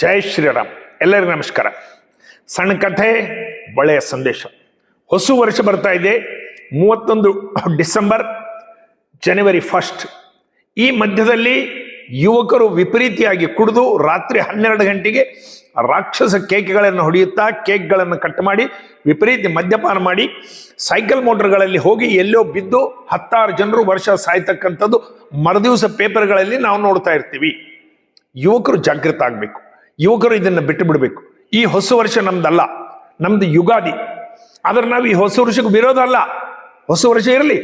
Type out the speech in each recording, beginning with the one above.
ಜೈ ಶ್ರೀರಾಮ್. ಎಲ್ಲರಿಗೂ ನಮಸ್ಕಾರ. ಸಣ್ಣ ಕಥೆ ಒಳ್ಳೆಯ ಸಂದೇಶ. ಹೊಸ ವರ್ಷ ಬರ್ತಾ ಇದೆ. ಮೂವತ್ತೊಂದು ಡಿಸೆಂಬರ್, ಜನವರಿ ಫಸ್ಟ್ ಈ ಮಧ್ಯದಲ್ಲಿ ಯುವಕರು ವಿಪರೀತಿಯಾಗಿ ಕುಡಿದು ರಾತ್ರಿ ಹನ್ನೆರಡು ಗಂಟೆಗೆ ರಾಕ್ಷಸ ಕೇಕ್ಗಳನ್ನು ಹೊಡೆಯುತ್ತಾ ಕೇಕ್ಗಳನ್ನು ಕಟ್ ಮಾಡಿ, ವಿಪರೀತ ಮದ್ಯಪಾನ ಮಾಡಿ, ಸೈಕಲ್ ಮೋಟರ್ಗಳಲ್ಲಿ ಹೋಗಿ ಎಲ್ಲೋ ಬಿದ್ದು ಹತ್ತಾರು ಜನರು ವರ್ಷ ಸಾಯ್ತಕ್ಕಂಥದ್ದು ಮರುದಿವಸ ಪೇಪರ್ಗಳಲ್ಲಿ ನಾವು ನೋಡ್ತಾ ಇರ್ತೀವಿ. ಯುವಕರು ಜಾಗೃತ ಆಗಬೇಕು. ಯುವಕರು ಇದನ್ನ ಬಿಟ್ಟು ಬಿಡಬೇಕು. ಈ ಹೊಸ ವರ್ಷ ನಮ್ದಲ್ಲ, ನಮ್ದು ಯುಗಾದಿ. ಆದ್ರೆ ನಾವು ಈ ಹೊಸ ವರ್ಷಕ್ಕೆ ವಿರೋಧ ಅಲ್ಲ. ಹೊಸ ವರ್ಷ ಇರಲಿ.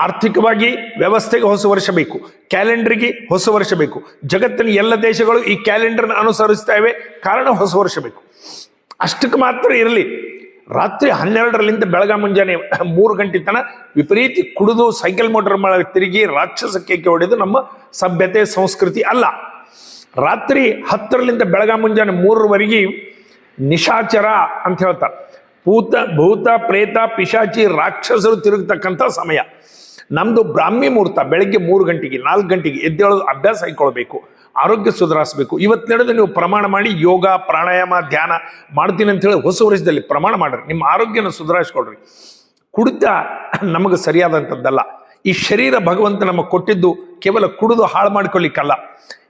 ಆರ್ಥಿಕವಾಗಿ ವ್ಯವಸ್ಥೆಗೆ ಹೊಸ ವರ್ಷ ಬೇಕು. ಕ್ಯಾಲೆಂಡರ್ಗೆ ಹೊಸ ವರ್ಷ ಬೇಕು. ಜಗತ್ತಿನ ಎಲ್ಲ ದೇಶಗಳು ಈ ಕ್ಯಾಲೆಂಡರ್ನ ಅನುಸರಿಸ್ತಾ ಇವೆ. ಕಾರಣ ಹೊಸ ವರ್ಷ ಬೇಕು. ಅಷ್ಟಕ್ಕೆ ಮಾತ್ರ ಇರಲಿ. ರಾತ್ರಿ ಹನ್ನೆರಡರಲ್ಲಿಂದ ಬೆಳಗ ಮುಂಜಾನೆ ಮೂರು ಗಂಟೆ ತನ ವಿಪರೀತ ಕುಡಿದು ಸೈಕಲ್ ಮೋಟರ್ ತಿರುಗಿ ರಾಕ್ಷಸಕ್ಕೆ ಹೊಡೆದು ನಮ್ಮ ಸಭ್ಯತೆ, ಸಂಸ್ಕೃತಿ ಅಲ್ಲ. ರಾತ್ರಿ ಹತ್ತರಲ್ಲಿಂದ ಬೆಳಗ ಮುಂಜಾನೆ ಮೂರರವರೆಗೆ ನಿಶಾಚರ ಅಂತ ಹೇಳ್ತಾರೆ. ಭೂತ ಭೂತ, ಪ್ರೇತ, ಪಿಶಾಚಿ, ರಾಕ್ಷಸರು ತಿರುಗತಕ್ಕಂಥ ಸಮಯ. ನಮ್ದು ಬ್ರಾಹ್ಮಿ ಮುಹೂರ್ತ ಬೆಳಗ್ಗೆ ಮೂರು ಗಂಟೆಗೆ, ನಾಲ್ಕು ಗಂಟೆಗೆ ಎದ್ದೇಳೋದು ಅಭ್ಯಾಸ ಹಾಕೊಳ್ಬೇಕು ಆರೋಗ್ಯ ಸುಧಾರಿಸಬೇಕು. ಇವತ್ತು ನಡೆದು ನೀವು ಪ್ರಮಾಣ ಮಾಡಿ ಯೋಗ, ಪ್ರಾಣಾಯಾಮ, ಧ್ಯಾನ ಮಾಡ್ತೀನಿ ಅಂತ ಹೇಳಿ ಹೊಸ ವರ್ಷದಲ್ಲಿ ಪ್ರಮಾಣ ಮಾಡ್ರಿ. ನಿಮ್ಮ ಆರೋಗ್ಯನ ಸುಧಾರಿಸ್ಕೊಳ್ರಿ. ಕುಡಿತ ನಮಗೆ ಸರಿಯಾದಂಥದ್ದಲ್ಲ. ಈ ಶರೀರ ಭಗವಂತ ನಮಗೆ ಕೊಟ್ಟಿದ್ದು ಕೇವಲ ಕುಡಿದು ಹಾಳು ಮಾಡ್ಕೊಳ್ಳಿಕ್ಕಲ್ಲ.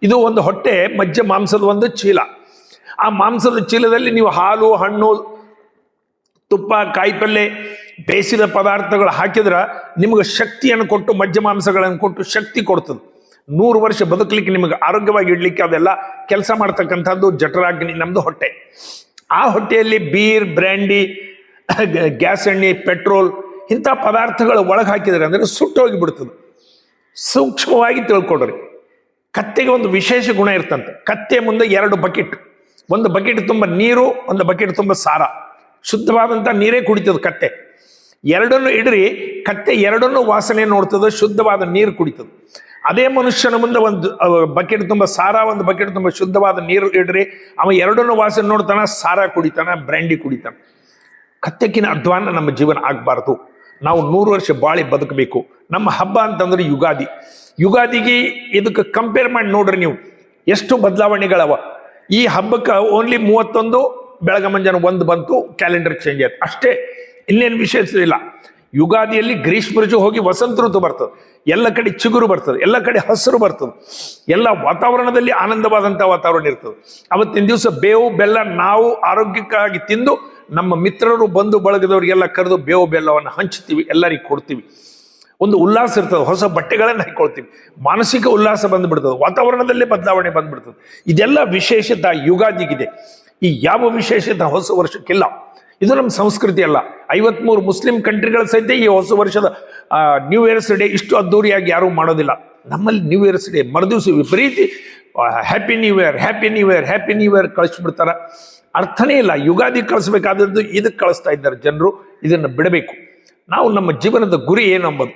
ಇದು ಒಂದು ಹೊಟ್ಟೆ, ಮಜ್ಜ, ಮಾಂಸದ ಒಂದು ಚೀಲ. ಆ ಮಾಂಸದ ಚೀಲದಲ್ಲಿ ನೀವು ಹಾಲು, ಹಣ್ಣು, ತುಪ್ಪ, ಕಾಯಿಪಲ್ಲೆ, ಬೇಯಿಸಿದ ಪದಾರ್ಥಗಳು ಹಾಕಿದ್ರೆ ನಿಮಗೆ ಶಕ್ತಿಯನ್ನು ಕೊಟ್ಟು, ಮಜ್ಜ ಮಾಂಸಗಳನ್ನು ಕೊಟ್ಟು ಶಕ್ತಿ ಕೊಡ್ತದೆ. ನೂರು ವರ್ಷ ಬದುಕಲಿಕ್ಕೆ ನಿಮಗೆ ಆರೋಗ್ಯವಾಗಿ ಇಡ್ಲಿಕ್ಕೆ ಅದೆಲ್ಲ ಕೆಲಸ ಮಾಡ್ತಕ್ಕಂಥದ್ದು ಜಠರಾಗ್ನಿ ನಮ್ಮದು ಹೊಟ್ಟೆ. ಆ ಹೊಟ್ಟೆಯಲ್ಲಿ ಬೀರ್, ಬ್ರ್ಯಾಂಡಿ, ಗ್ಯಾಸ್ ಎಣ್ಣೆ, ಪೆಟ್ರೋಲ್ ಇಂಥ ಪದಾರ್ಥಗಳು ಒಳಗೆ ಹಾಕಿದರೆ ಅಂದರೆ ಸುಟ್ಟೋಗಿ ಬಿಡ್ತದೆ. ಸೂಕ್ಷ್ಮವಾಗಿ ತಿಳ್ಕೊಡ್ರಿ. ಕತ್ತೆಗೆ ಒಂದು ವಿಶೇಷ ಗುಣ ಇರ್ತಂತೆ. ಕತ್ತೆ ಮುಂದೆ ಎರಡು ಬಕೆಟ್. ಒಂದು ಬಕೆಟ್ ತುಂಬ ನೀರು, ಒಂದು ಬಕೆಟ್ ತುಂಬ ಸಾರ. ಶುದ್ಧವಾದಂಥ ನೀರೇ ಕುಡಿತದ ಕತ್ತೆ. ಎರಡನ್ನು ಇಡ್ರಿ, ಕತ್ತೆ ಎರಡನ್ನು ವಾಸನೆ ನೋಡ್ತದೆ, ಶುದ್ಧವಾದ ನೀರು ಕುಡಿತದೆ. ಅದೇ ಮನುಷ್ಯನ ಮುಂದೆ ಒಂದು ಬಕೆಟ್ ತುಂಬ ಸಾರ, ಒಂದು ಬಕೆಟ್ ತುಂಬ ಶುದ್ಧವಾದ ನೀರು ಇಡ್ರಿ, ಅವ ಎರಡನ್ನು ವಾಸನೆ ನೋಡ್ತಾನ, ಸಾರ ಕುಡಿತಾನ, ಬ್ರ್ಯಾಂಡಿ ಕುಡಿತಾನ. ಕತ್ತೆಕ್ಕಿನ ಅಧ್ವಾನ ನಮ್ಮ ಜೀವನ ಆಗಬಾರ್ದು. ನಾವು ನೂರು ವರ್ಷ ಬಾಳಿ ಬದುಕಬೇಕು. ನಮ್ಮ ಹಬ್ಬ ಅಂತಂದ್ರೆ ಯುಗಾದಿ. ಯುಗಾದಿಗೆ ಇದಕ್ಕೆ ಕಂಪೇರ್ ಮಾಡಿ ನೋಡ್ರಿ ನೀವು, ಎಷ್ಟು ಬದಲಾವಣೆಗಳವ. ಈ ಹಬ್ಬಕ್ಕೆ ಓನ್ಲಿ ಮೂವತ್ತೊಂದು, ಬೆಳಗ ಮುಂಜಾನೆ ಒಂದು ಬಂತು ಕ್ಯಾಲೆಂಡರ್ ಚೇಂಜ್ ಆಯ್ತು. ಅಷ್ಟೇ, ಇನ್ನೇನು ವಿಶೇಷ ಇಲ್ಲ. ಯುಗಾದಿಯಲ್ಲಿ ಗ್ರೀಷ್ಮ ಹೋಗಿ ವಸಂತ ಋತು ಬರ್ತದೆ. ಎಲ್ಲ ಕಡೆ ಚಿಗುರು ಬರ್ತದೆ, ಎಲ್ಲ ಕಡೆ ಹಸಿರು ಬರ್ತದೆ. ಎಲ್ಲ ವಾತಾವರಣದಲ್ಲಿ ಆನಂದವಾದಂಥ ವಾತಾವರಣ ಇರ್ತದೆ. ಅವತ್ತಿನ ದಿವಸ ಬೇವು, ಬೆಲ್ಲ, ನಾವು ಆರೋಗ್ಯಕ್ಕಾಗಿ ತಿಂದು ನಮ್ಮ ಮಿತ್ರರು ಬಂಧು ಬಳಗದವರಿಗೆಲ್ಲ ಕರೆದು ಬೇವು ಬೆಲ್ಲವನ್ನು ಹಂಚ್ತೀವಿ, ಎಲ್ಲರಿಗೆ ಕೊಡ್ತೀವಿ. ಒಂದು ಉಲ್ಲಾಸ ಇರ್ತದೆ, ಹೊಸ ಬಟ್ಟೆಗಳನ್ನು ಹಾಕೊಳ್ತೀವಿ. ಮಾನಸಿಕ ಉಲ್ಲಾಸ ಬಂದ್ಬಿಡ್ತದೆ, ವಾತಾವರಣದಲ್ಲೇ ಬದಲಾವಣೆ ಬಂದ್ಬಿಡ್ತದೆ. ಇದೆಲ್ಲ ವಿಶೇಷತೆ ಯುಗಾದಿಗಿದೆ. ಈ ಯಾವ ವಿಶೇಷತೆ ಹೊಸ ವರ್ಷಕ್ಕಿಲ್ಲ. ಇದು ನಮ್ಮ ಸಂಸ್ಕೃತಿ ಅಲ್ಲ. ಐವತ್ಮೂರು ಮುಸ್ಲಿಂ ಕಂಟ್ರಿಗಳ ಸಹಿತ ಈ ಹೊಸ ವರ್ಷದ ನ್ಯೂ ಇಯರ್ಸ್ ಡೇ ಇಷ್ಟು ಅದ್ದೂರಿಯಾಗಿ ಯಾರೂ ಮಾಡೋದಿಲ್ಲ. ನಮ್ಮಲ್ಲಿ ನ್ಯೂ ಇಯರ್ಸ್ ಡೇ ಮರುದಿವಸ ವಿಪರೀತಿ happy New Year happy New Year happy New Year ಕಳಿಸ್ಬಿಡ್ತಾರೆ. ಅರ್ಥನೇ ಇಲ್ಲ, ಯುಗಾದಿ ಕಳಿಸ್ಬೇಕಾದದ್ದು ಇದಕ್ಕೆ ಕಳಿಸ್ತಾ ಇದ್ದಾರೆ ಜನರು, ಇದನ್ನು ಬಿಡಬೇಕು. ನಾವು ನಮ್ಮ ಜೀವನದ ಗುರಿ ಏನು ಅಂಬೋದು?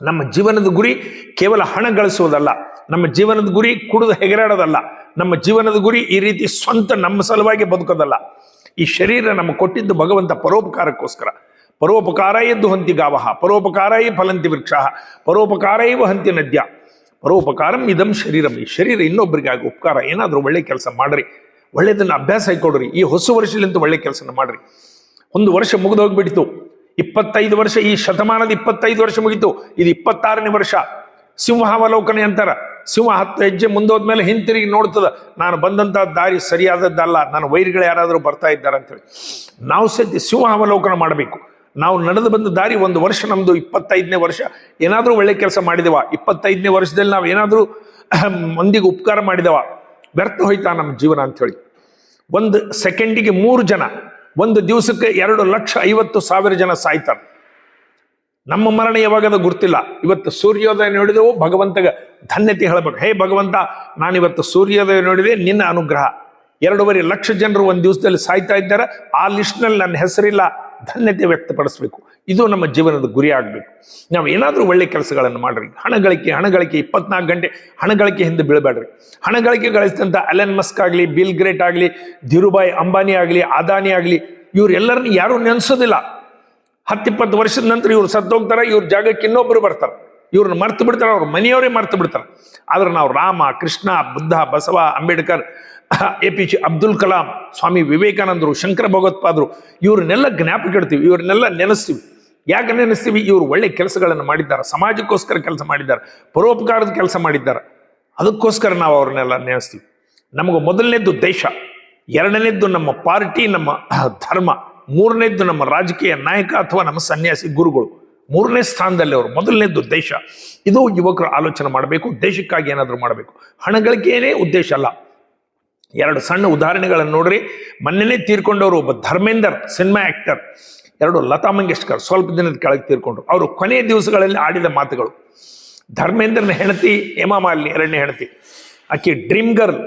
ನಮ್ಮ ಜೀವನದ ಗುರಿ ಕೇವಲ ಹಣ ಗಳಿಸುವುದಲ್ಲ, ನಮ್ಮ ಜೀವನದ ಗುರಿ ಕುಡಿದು ಹೆಗರಾಡೋದಲ್ಲ, ನಮ್ಮ ಜೀವನದ ಗುರಿ ಈ ರೀತಿ ಸ್ವಂತ ನಮ್ಮ ಸಲುವಾಗಿ ಬದುಕೋದಲ್ಲ. ಈ ಶರೀರ ನಮ್ಮ ಕೊಟ್ಟಿದ್ದು ಭಗವಂತ ಪರೋಪಕಾರಕ್ಕೋಸ್ಕರ. ಪರೋಪಕಾರ ಎದ್ದು ಹಂತಿ ಗಾವಹ ಪರೋಪಕಾರೈ ಫಲಂತಿ ವೃಕ್ಷ ಪರೋಪಕಾರೈವ ಹಂತಿ ನದ್ಯ. ಪರೋಪಕಾರಂ ಇದಂ ಶರೀರಂ. ಈ ಶರೀರ ಇನ್ನೊಬ್ಬರಿಗಾಗಿ ಉಪಕಾರ. ಏನಾದರೂ ಒಳ್ಳೆ ಕೆಲಸ ಮಾಡ್ರಿ. ಒಳ್ಳೆಯದನ್ನು ಅಭ್ಯಾಸ ಹಾಕೊಡ್ರಿ ಈ ಹೊಸ ವರ್ಷಲಿಂತ ಒಳ್ಳೆ ಕೆಲಸನ ಮಾಡ್ರಿ. ಒಂದು ವರ್ಷ ಮುಗಿದು ಹೋಗ್ಬಿಟ್ಟಿತು ಇಪ್ಪತ್ತೈದು ವರ್ಷ, ಈ ಶತಮಾನದ ಇಪ್ಪತ್ತೈದು ವರ್ಷ ಮುಗಿತು. ಇದು ಇಪ್ಪತ್ತಾರನೇ ವರ್ಷ. ಸಿಂಹಾವಲೋಕನೆ ಅಂತಾರ ಸಿಂಹ ಹತ್ತು ಹೆಜ್ಜೆ ಮುಂದೋದ್ಮೇಲೆ ಹಿಂತಿರುಗಿ ನೋಡ್ತದ. ನಾನು ಬಂದಂಥ ದಾರಿ ಸರಿಯಾದದ್ದಲ್ಲ. ನನ್ನ ವೈರಿಗಳು ಯಾರಾದರೂ ಬರ್ತಾ ಇದ್ದಾರೆ ಅಂತೇಳಿ ನಾವು ಸದ್ಯ ಸಿಂಹಾವಲೋಕನ ಮಾಡಬೇಕು. ನಾವು ನಡೆದು ಬಂದ ದಾರಿ ಒಂದು ವರ್ಷ ನಮ್ಮದು ಇಪ್ಪತ್ತೈದನೇ ವರ್ಷ. ಏನಾದರೂ ಒಳ್ಳೆ ಕೆಲಸ ಮಾಡಿದೆವ? ಇಪ್ಪತ್ತೈದನೇ ವರ್ಷದಲ್ಲಿ ನಾವು ಏನಾದರೂ ಮಂದಿಗೆ ಉಪಕಾರ ಮಾಡಿದವ? ವ್ಯರ್ಥ ಹೋಯ್ತಾ ನಮ್ಮ ಜೀವನ ಅಂಥೇಳಿ. ಒಂದು ಸೆಕೆಂಡಿಗೆ ಮೂರು ಜನ, ಒಂದು ದಿವಸಕ್ಕೆ ಎರಡು ಲಕ್ಷ ಐವತ್ತು ಸಾವಿರ ಜನ ಸಾಯ್ತಾರೆ. ನಮ್ಮ ಮರಣ ಯಾವಾಗದ ಗೊತ್ತಿಲ್ಲ ಇವತ್ತು ಸೂರ್ಯೋದಯ ನೋಡಿದೆವು, ಭಗವಂತಗ ಧನ್ಯತೆ ಹೇಳಬೇಕು. ಹೇ ಭಗವಂತ, ನಾನಿವತ್ತು ಸೂರ್ಯೋದಯ ನೋಡಿದೆ, ನಿನ್ನ ಅನುಗ್ರಹ. ಎರಡೂವರೆ ಲಕ್ಷ ಜನರು ಒಂದು ದಿವಸದಲ್ಲಿ ಸಾಯ್ತಾ ಇದ್ದಾರೆ. ಆ ಲಿಸ್ಟ್ನಲ್ಲಿ ನನ್ನ ಹೆಸರಿಲ್ಲ. ಧನ್ಯತೆ ವ್ಯಕ್ತಪಡಿಸಬೇಕು. ಇದು ನಮ್ಮ ಜೀವನದ ಗುರಿ ಆಗಬೇಕು. ನಾವು ಏನಾದರೂ ಒಳ್ಳೆ ಕೆಲಸಗಳನ್ನು ಮಾಡ್ರಿ. ಹಣ ಗಳಿಕೆ ಹಣ ಗಳಿಕೆ ಇಪ್ಪತ್ನಾಲ್ಕು ಗಂಟೆ, ಹಣ ಗಳಿಕೆ ಹಿಂದೆ ಬೀಳಬೇಡ್ರಿ. ಹಣ ಗಳಿಕೆ ಗಳಿಸಿದಂಥ ಅಲೆನ್ ಮಸ್ಕ್ ಆಗಲಿ, ಬಿಲ್ ಗ್ರೇಟ್ ಆಗಲಿ, ಧೀರುಭಾಯ್ ಅಂಬಾನಿ ಆಗಲಿ, ಅದಾನಿ ಆಗಲಿ ಇವರೆಲ್ಲರನ್ನ ಯಾರೂ ನೆನೆಸೋದಿಲ್ಲ. ಹತ್ತಿಪ್ಪತ್ತು ವರ್ಷದ ನಂತರ ಇವ್ರು ಸತ್ತೋಗ್ತಾರೆ, ಇವ್ರ ಜಾಗಕ್ಕೆ ಇನ್ನೊಬ್ಬರು ಬರ್ತಾರೆ. ಇವ್ರನ್ನ ಮರ್ತು ಬಿಡ್ತಾರೆ, ಅವ್ರ ಮನೆಯವರೇ ಮರ್ತು ಬಿಡ್ತಾರೆ. ಆದ್ರೆ ನಾವು Rama, Krishna, Buddha, Basava, Ambedkar, A P J, Abdul Kalam, Swami ವಿವೇಕಾನಂದರು, ಶಂಕರ ಭಗವತ್ಪಾದರು, ಇವ್ರನ್ನೆಲ್ಲ ಜ್ಞಾಪಕ ಇಡ್ತೀವಿ, ಇವ್ರನ್ನೆಲ್ಲ ನೆನೆಸ್ತೀವಿ. ಯಾಕೆ ನೆನೆಸ್ತೀವಿ? ಇವರು ಒಳ್ಳೆ ಕೆಲಸಗಳನ್ನು ಮಾಡಿದ್ದಾರೆ, ಸಮಾಜಕ್ಕೋಸ್ಕರ ಕೆಲಸ ಮಾಡಿದ್ದಾರೆ, ಪರೋಪಕಾರದ ಕೆಲಸ ಮಾಡಿದ್ದಾರೆ. ಅದಕ್ಕೋಸ್ಕರ ನಾವು ಅವ್ರನ್ನೆಲ್ಲ ನೆನೆಸ್ತೀವಿ. ನಮಗೆ ಮೊದಲನೇದ್ದು ದೇಶ, ಎರಡನೇದ್ದು ನಮ್ಮ ಪಾರ್ಟಿ, ನಮ್ಮ ಧರ್ಮ, ಮೂರನೇದ್ದು ನಮ್ಮ ರಾಜಕೀಯ ನಾಯಕ ಅಥವಾ ನಮ್ಮ ಸನ್ಯಾಸಿ ಗುರುಗಳು. ಮೂರನೇ ಸ್ಥಾನದಲ್ಲಿ ಅವರು ಮೊದಲನೇದ್ದು ದೇಶ. ಇದು ಯುವಕರು ಆಲೋಚನೆ ಮಾಡಬೇಕು, ದೇಶಕ್ಕಾಗಿ ಏನಾದರೂ ಮಾಡಬೇಕು. ಹಣಗಳಿಗೇನೇ ಉದ್ದೇಶ ಅಲ್ಲ. ಎರಡು ಸಣ್ಣ ಉದಾಹರಣೆಗಳನ್ನು ನೋಡ್ರಿ. ಮೊನ್ನೆನೇ ತೀರ್ಕೊಂಡವರು ಒಬ್ಬ ಧರ್ಮೇಂದರ್, ಸಿನಿಮಾ ಆಕ್ಟರ್. ಎರಡು ಲತಾ ಮಂಗೇಶ್ಕರ್, ಸ್ವಲ್ಪ ದಿನದ ಕೆಳಗೆ ತೀರ್ಕೊಂಡ್ರು. ಅವರು ಕೊನೆಯ ದಿವಸಗಳಲ್ಲಿ ಆಡಿದ ಮಾತುಗಳು. ಧರ್ಮೇಂದ್ರನ ಹೆಂಡತಿ, ಹೇಮಾ ಮಾಲಿನಿ, ಎರಡನೇ ಹೆಂಡತಿ. ಆಕೆ ಡ್ರೀಮ್ ಗರ್ಲ್.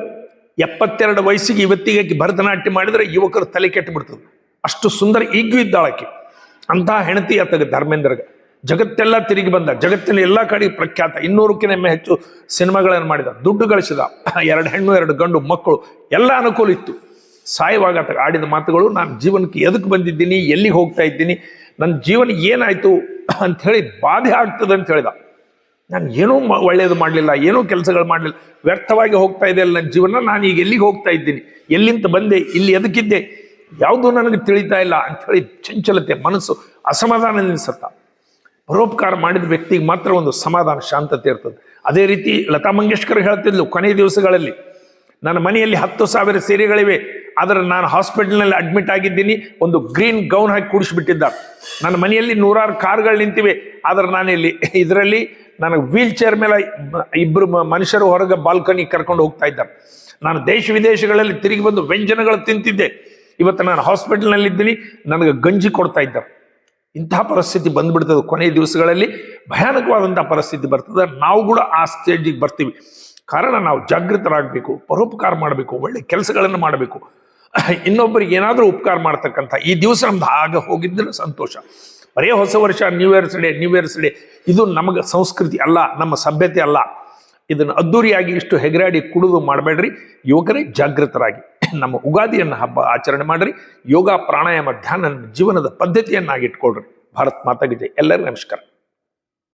ಎಪ್ಪತ್ತೆರಡು ವಯಸ್ಸಿಗೆ ಇವತ್ತಿಗೆ ಭರತನಾಟ್ಯ ಮಾಡಿದರೆ ಯುವಕರು ತಲೆ ಕೆಟ್ಟು ಬಿಡ್ತದೆ ಅಷ್ಟು ಸುಂದರ ಈಗ್ಯೂ ಇದ್ದಾಳಾಕೆ ಅಂತಹ ಹೆಣತಿ ಆತಗ ಧರ್ಮೇಂದ್ರಗ. ಜಗತ್ತೆಲ್ಲ ತಿರುಗಿ ಬಂದ. ಜಗತ್ತಿನ ಎಲ್ಲ ಕಡೆ ಪ್ರಖ್ಯಾತ. ಇನ್ನೂರಕ್ಕಿಂತ ಹೆಚ್ಚು ಸಿನಿಮಾಗಳನ್ನು ಮಾಡಿದ. ದುಡ್ಡು ಗಳಿಸಿದ. ಎರಡು ಹೆಣ್ಣು, ಎರಡು ಗಂಡು, ಮಕ್ಕಳು, ಎಲ್ಲ ಅನುಕೂಲ ಇತ್ತು. ಸಾಯುವಾಗ ಆತ ಆಡಿದ ಮಾತುಗಳು, ನಾನು ಜೀವನಕ್ಕೆ ಎದಕ್ಕೆ ಬಂದಿದ್ದೀನಿ, ಎಲ್ಲಿಗೆ ಹೋಗ್ತಾ ಇದ್ದೀನಿ, ನನ್ನ ಜೀವನ ಏನಾಯ್ತು ಅಂಥೇಳಿ ಬಾಧೆ ಆಗ್ತದೆ ಅಂತ ಹೇಳಿದ. ನಾನು ಏನೂ ಒಳ್ಳೆಯದು ಮಾಡಲಿಲ್ಲ, ಏನೂ ಕೆಲಸಗಳು ಮಾಡಲಿಲ್ಲ. ವ್ಯರ್ಥವಾಗಿ ಹೋಗ್ತಾ ಇದೆ ಅಲ್ಲ ನನ್ನ ಜೀವನ, ನಾನು ಈಗ ಎಲ್ಲಿಗೆ ಹೋಗ್ತಾ ಇದ್ದೀನಿ? ಎಲ್ಲಿಂತ ಬಂದೆ? ಇಲ್ಲಿ ಎದಕ್ಕಿದ್ದೆ ಯಾವುದೂ ನನಗೆ ತಿಳಿತಾ ಇಲ್ಲ ಅಂಥೇಳಿ ಚಂಚಲತೆ, ಮನಸ್ಸು ಅಸಮಾಧಾನ ನಿಲ್ಲಿಸತ್ತ ಪರೋಪಕಾರ ಮಾಡಿದ ವ್ಯಕ್ತಿಗೆ ಮಾತ್ರ ಒಂದು ಸಮಾಧಾನ, ಶಾಂತತೆ ಇರ್ತದೆ. ಅದೇ ರೀತಿ ಲತಾ ಮಂಗೇಶ್ಕರ್ ಹೇಳ್ತಿದ್ಲು ಕೊನೆಯ ದಿವಸಗಳಲ್ಲಿ, ನನ್ನ ಮನೆಯಲ್ಲಿ ಹತ್ತು ಸಾವಿರ ಸೀರೆಗಳಿವೆ, ಆದರೆ ನಾನು ಹಾಸ್ಪಿಟಲ್ನಲ್ಲಿ ಅಡ್ಮಿಟ್ ಆಗಿದ್ದೀನಿ, ಒಂದು ಗ್ರೀನ್ ಗೌನ್ ಹಾಕಿ ಕೂಡಿಸ್ಬಿಟ್ಟಿದ್ದಾರೆ ನನ್ನ ಮನೆಯಲ್ಲಿ ನೂರಾರು ಕಾರ್ಗಳು ನಿಂತಿವೆ, ಆದರೆ ನಾನು ಇಲ್ಲಿ ಇದರಲ್ಲಿ ನನಗೆ ವೀಲ್ ಚೇರ್ ಮೇಲೆ ಇಬ್- ಇಬ್ಬರು ಮನುಷ್ಯರು ಹೊರಗೆ ಬಾಲ್ಕನಿ ಕರ್ಕೊಂಡು ಹೋಗ್ತಾ ಇದ್ದಾರೆ. ನಾನು ದೇಶ ವಿದೇಶಗಳಲ್ಲಿ ತಿರುಗಿ ಬಂದು ವ್ಯಂಜನಗಳು ತಿಂತಿದ್ದೆ. ಇವತ್ತು ನಾನು ಹಾಸ್ಪಿಟಲ್ನಲ್ಲಿದ್ದೀನಿ, ನನಗೆ ಗಂಜಿ ಕೊಡ್ತಾ ಇದ್ದಾರೆ. ಇಂತಹ ಪರಿಸ್ಥಿತಿ ಬಂದ್ಬಿಡ್ತದೆ ಕೊನೆಯ ದಿವಸಗಳಲ್ಲಿ. ಭಯಾನಕವಾದಂಥ ಪರಿಸ್ಥಿತಿ ಬರ್ತದೆ. ನಾವು ಕೂಡ ಆ ಸ್ಟೇಜಿಗೆ ಬರ್ತೀವಿ. ಕಾರಣ ನಾವು ಜಾಗೃತರಾಗಬೇಕು, ಪರೋಪಕಾರ ಮಾಡಬೇಕು, ಒಳ್ಳೆ ಕೆಲಸಗಳನ್ನು ಮಾಡಬೇಕು. ಇನ್ನೊಬ್ಬರಿಗೆ ಏನಾದರೂ ಉಪಕಾರ ಮಾಡ್ತಕ್ಕಂಥ, ಈ ದಿವಸ ನಮ್ದು ಆಗ ಹೋಗಿದ್ರೆ ಸಂತೋಷ. ಬರೇ ಹೊಸ ವರ್ಷ New Year's Day New Year's Day ಇದು ನಮಗೆ ಸಂಸ್ಕೃತಿ ಅಲ್ಲ, ನಮ್ಮ ಸಭ್ಯತೆ ಅಲ್ಲ. ಇದನ್ನು ಅದ್ದೂರಿಯಾಗಿ ಇಷ್ಟು ಹೆಗರಾಡಿ ಕುಡಿದು ಮಾಡಬೇಡ್ರಿ. ಯುವಕರೇ ಜಾಗೃತರಾಗಿ. ನಮ್ಮ ಉಗಾದಿಯನ್ನು ಹಬ್ಬ ಆಚರಣೆ ಮಾಡಿರಿ. ಯೋಗ, ಪ್ರಾಣಾಯಾಮ, ಧ್ಯಾನ ಜೀವನದ ಪದ್ಧತಿಯನ್ನಾಗಿ ಇಟ್ಕೊಳ್ರಿ ಭಾರತ್ ಮಾತಾಗಿದೆ ಎಲ್ಲರಿಗೂ ನಮಸ್ಕಾರ.